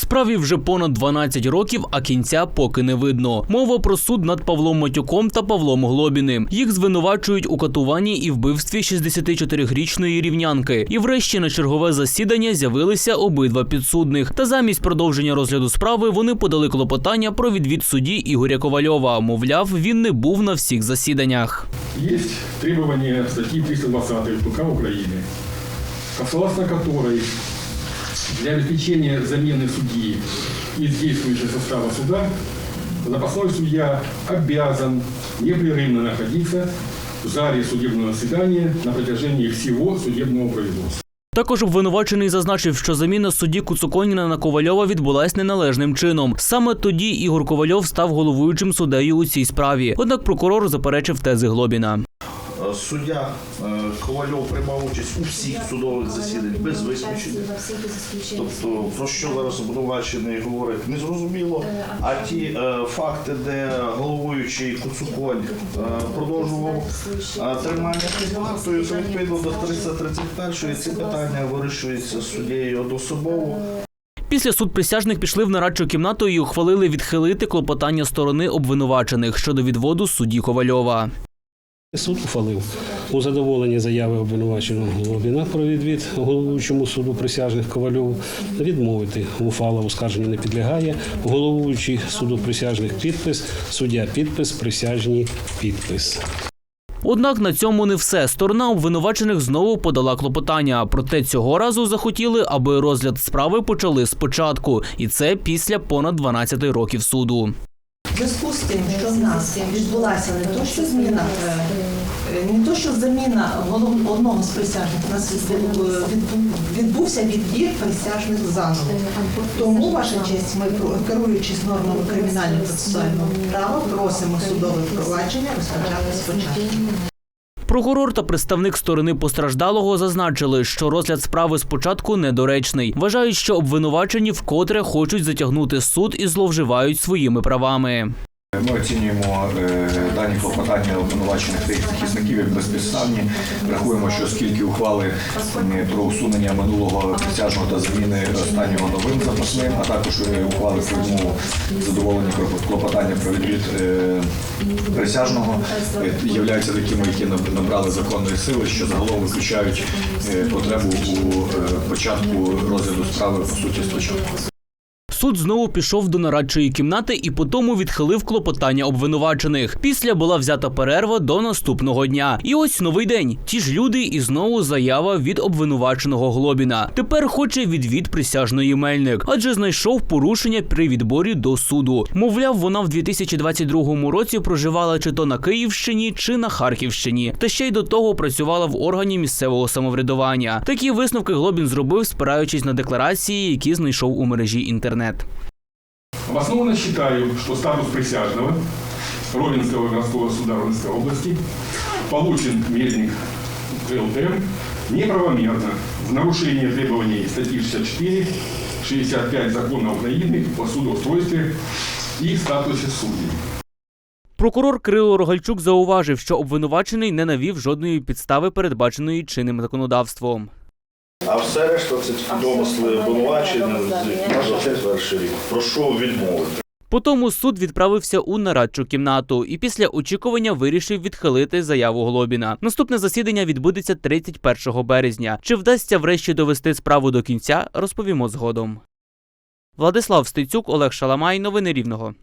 Справі вже понад 12 років, а кінця поки не видно. Мова про суд над Павлом Матюком та Павлом Глобіним. Їх звинувачують у катуванні і вбивстві 64-річної рівнянки. І врешті на чергове засідання з'явилися обидва підсудних. Та замість продовження розгляду справи вони подали клопотання про відвід судді Ігоря Ковальова. Мовляв, він не був на всіх засіданнях. Есть требования статьи 320 КПК Украины, согласно которой для обеспечения замены судьи из действующего состава суда запасной судья обязан непрерывно находиться в зале судебного заседания на протяжении всего судебного производства. Також обвинувачений зазначив, що заміна судді Куцуконіна на Ковальова відбулась неналежним чином. Саме тоді Ігор Ковальов став головуючим суддею у цій справі. Однак прокурор заперечив тези Глобіна. Е, Суддя е, Ковальов приймав участь у всіх судових засіданнях без виключення. Тобто, про що зараз обвинувачений говорить, незрозуміло. А ті е, факти, де головуючий Куцуконь е, продовжував е, тримання під вартою, то відповідно до 331 ці питання вирішуються суддєю одноособово. Після суд присяжних пішли в нарадчу кімнату і ухвалили відхилити клопотання сторони обвинувачених щодо відводу судді Ковальова. Суд ухвалив у задоволенні заяви обвинуваченого Глобіна про відвід головуючому суду присяжних Ковальову відмовити. Ухвала оскарженню не підлягає. Головуючий суду присяжних підпис, суддя підпис, присяжні підпис. Однак на цьому не все. Сторона обвинувачених знову подала клопотання. Проте цього разу захотіли, аби розгляд справи почали спочатку, і це після понад 12 років суду. Зв'язку з тим, що в нас відбулася не то, що зміна, е, не то, що заміна одного з присяжних, у нас відбу- відбу- відбувся відбір присяжних заново. Тому, ваша честь, ми, керуючись нормами кримінального процесуального права, просимо судове впровадження розпочати спочатку. Прокурор та представник сторони постраждалого зазначили, що розгляд справи спочатку недоречний. Вважають, що обвинувачені вкотре хочуть затягнути суд і зловживають своїми правами. Ми оцінюємо е, дані клопотання обвинувачених та їх захисників як безпідставні. Рахуємо, що оскільки ухвали про усунення минулого присяжного та заміни останнього новим запасним, а також е, ухвали про задоволення клоп- клопотання про відвід е, присяжного являються такими, які набрали законної сили, що загалом виключають потребу у початку розгляду справи по суті спочатку. Суд знову пішов до нарадчої кімнати і потому відхилив клопотання обвинувачених. Після була взята перерва до наступного дня. І ось новий день. Ті ж люди і знову заява від обвинуваченого Глобіна. Тепер хоче відвід присяжної Мельник, адже знайшов порушення при відборі до суду. Мовляв, вона в 2022 році проживала чи то на Київщині, чи на Харківщині, та ще й до того працювала в органі місцевого самоврядування. Такі висновки Глобін зробив, спираючись на декларації, які знайшов у мережі інтернет. Обоснованно считаю, что статус присяжного Ровенского городского суда Ровенской области получен Мельник ЛТМ неправомерно в нарушение требований статьи 64, 65 закона Украины о судоустройстве и статусе судей. Прокурор Кирило Рогальчук зауважив, що обвинувачений не навів жодної підстави, передбаченої чинним законодавством. Все решта це домисли обвинувачення, може це перший рік. Прошу відмовити. Потому суд відправився у нарадчу кімнату і після очікування вирішив відхилити заяву Глобіна. Наступне засідання відбудеться 31 березня. Чи вдасться врешті довести справу до кінця, розповімо згодом. Владислав Стецюк, Олег Шаламай. Новини Рівного.